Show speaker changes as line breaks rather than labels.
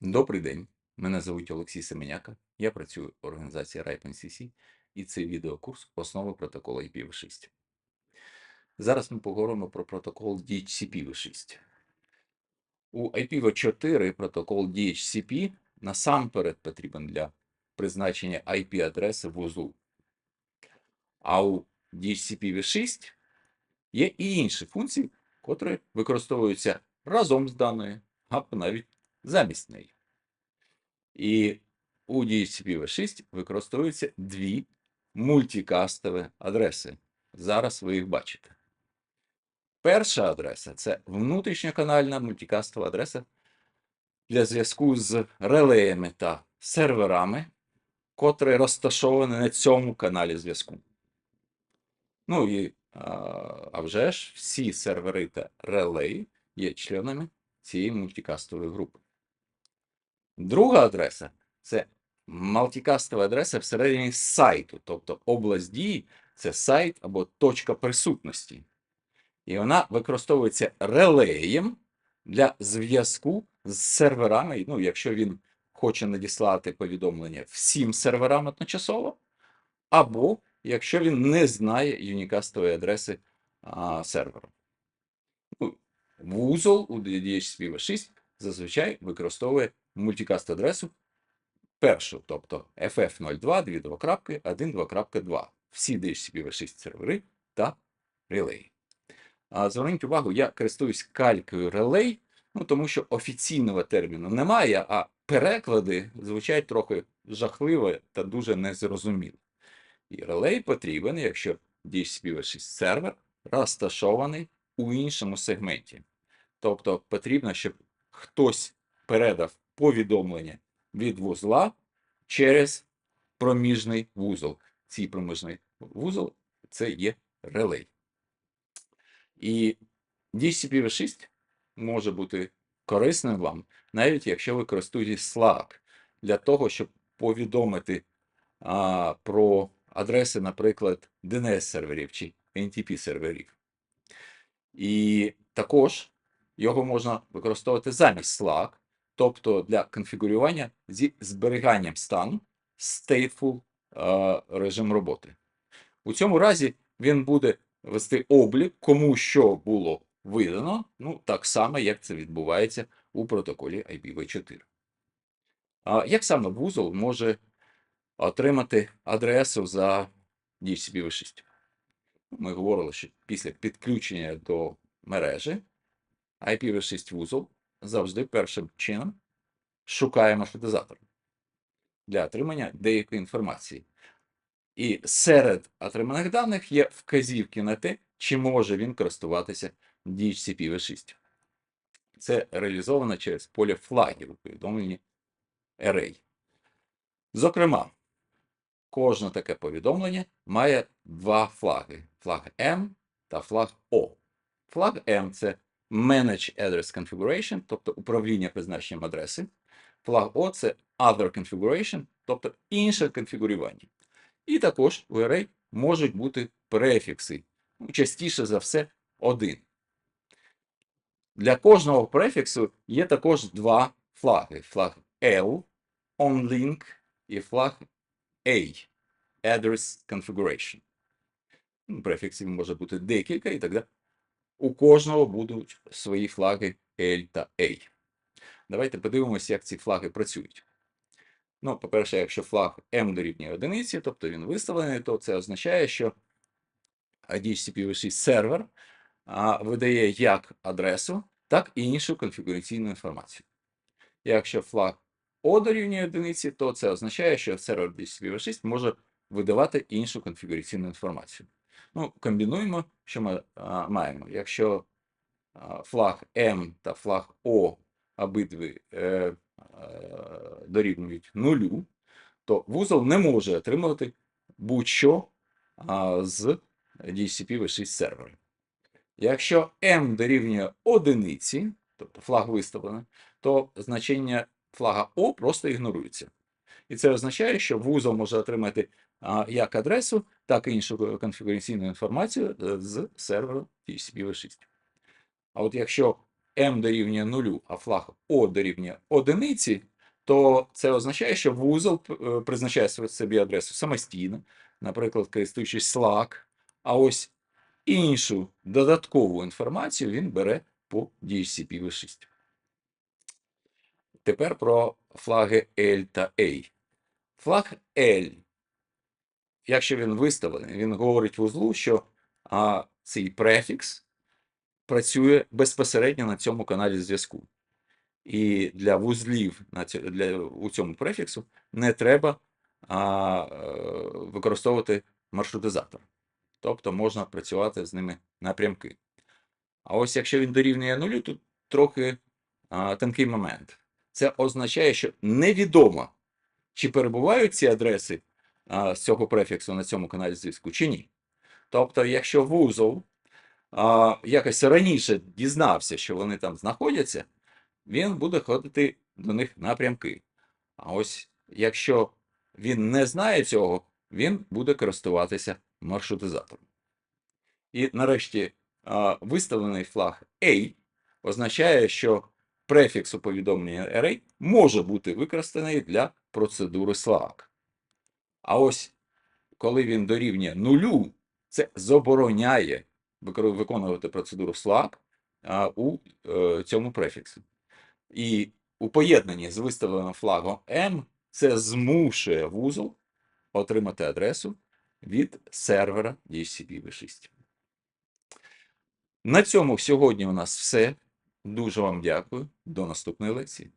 Добрий день. Мене звуть Олексій Семеняка. Я працюю в організації RIPE-NCC і це відеокурс основи протоколу IPv6. Зараз ми поговоримо про протокол DHCP-V6. У IPv4 протокол DHCP насамперед потрібен для призначення IP-адреси вузлу. А у DHCP-V6 є і інші функції, котрі використовуються разом з даною, або навіть замість неї. І у DHCP-V6 використовуються дві мультикастові адреси. Зараз ви їх бачите. Перша адреса це внутрішньоканальна мультикастова адреса для зв'язку з релеями та серверами, котрі розташовані на цьому каналі зв'язку. Ну і а вже ж всі сервери та релеї є членами цієї мультикастової групи. Друга адреса це мультикастова адреса всередині сайту, тобто область дії це сайт або точка присутності. І вона використовується релеєм для зв'язку з серверами. Ну, якщо він хоче надіслати повідомлення всім серверам одночасово, або якщо він не знає юнікастової адреси а, серверу. Ну, вузол у DHCP-V6 зазвичай використовує мультикаст адресу першу, тобто FF02, 2.1.2.2. Всі DHCP-V6 сервери та релей. А зверніть увагу, я користуюсь калькою релей, ну, тому що офіційного терміну немає, а переклади звучать трохи жахливо та дуже незрозуміло. І релей потрібен, якщо DHCP-V6 сервер розташований у іншому сегменті. Тобто потрібно, щоб хтось передав повідомлення від вузла через проміжний вузол. Цей проміжний вузол це є релей. І DHCP-V6 може бути корисним вам, навіть якщо ви користуєтесь Slack, для того, щоб повідомити а, про адреси, наприклад, DNS-серверів чи NTP-серверів. І також його можна використовувати замість Slack, тобто для конфігурування зі зберіганням стану stateful е, режим роботи. У цьому разі він буде вести облік, кому що було видано, ну так само, як це відбувається у протоколі IPv4. А як саме вузол може отримати адресу за DHCP-V6? Ми говорили, що після підключення до мережі IPv6 вузол завжди першим чином шукає маршрутизатор для отримання деякої інформації. І серед отриманих даних є вказівки на те, чи може він користуватися DHCP-V6. Це реалізовано через поле флагів у повідомленні Array. Зокрема, кожне таке повідомлення має два флаги: флаг M та флаг O. Флаг M це Manage Address Configuration, тобто управління призначенням адреси. Флаг O це Other Configuration, тобто інше конфігурування. І також в array можуть бути префікси. Ну, частіше за все, один. Для кожного префіксу є також два флаги: флаг L onLink і флаг A Address Configuration. Ну, Префіксів може бути декілька, і тоді у кожного будуть свої флаги L та A. Давайте подивимося, як ці флаги працюють. Ну, по-перше, якщо флаг M дорівнює одиниці, тобто він виставлений, то це означає, що DHCP-V6 сервер видає як адресу, так і іншу конфігураційну інформацію. Якщо флаг O дорівнює одиниці, то це означає, що сервер DHCP-V6 може видавати іншу конфігураційну інформацію. Ну, комбінуємо, що ми а, маємо. Якщо а, флаг M та флаг O обидві е, е, дорівнюють нулю, то вузол не може отримувати будь-що з DHCP-V6 сервера. Якщо M дорівнює одиниці, тобто флаг виставлений, то значення флага O просто ігнорується. І це означає, що вузол може отримати як адресу, так і іншу конфігураційну інформацію е, з серверу DHCP-V6. А от якщо m дорівнює 0, а флаг O дорівнює одиниці, то це означає, що вузол е, призначає собі адресу самостійно, наприклад, користуючись Slack, а ось іншу додаткову інформацію він бере по DHCP V6. Тепер про флаги L та A. Флаг L, якщо він виставлений, він говорить вузлу, що а, цей префікс працює безпосередньо на цьому каналі зв'язку. І для вузлів на цьо- для, у цьому префіксу не треба а, е, використовувати маршрутизатор. Тобто можна працювати з ними напрямки. А ось якщо він дорівнює нулю, тут трохи а, тонкий момент. Це означає, що невідомо, чи перебувають ці адреси з цього префіксу на цьому каналі зв'язку, чи ні. Тобто, якщо вузол а, якось раніше дізнався, що вони там знаходяться, він буде ходити до них напрямки. А ось якщо він не знає цього, він буде користуватися маршрутизатором. І нарешті а, виставлений флаг A означає, що префікс у повідомленні array може бути використаний для процедури Slack. А ось коли він дорівнює нулю, це забороняє виконувати процедуру Slack у е, цьому префіксі. І у поєднанні з виставленим флагом M це змушує вузол отримати адресу від сервера DHCP V6. На цьому сьогодні у нас все. Дуже вам дякую. До наступної лекції.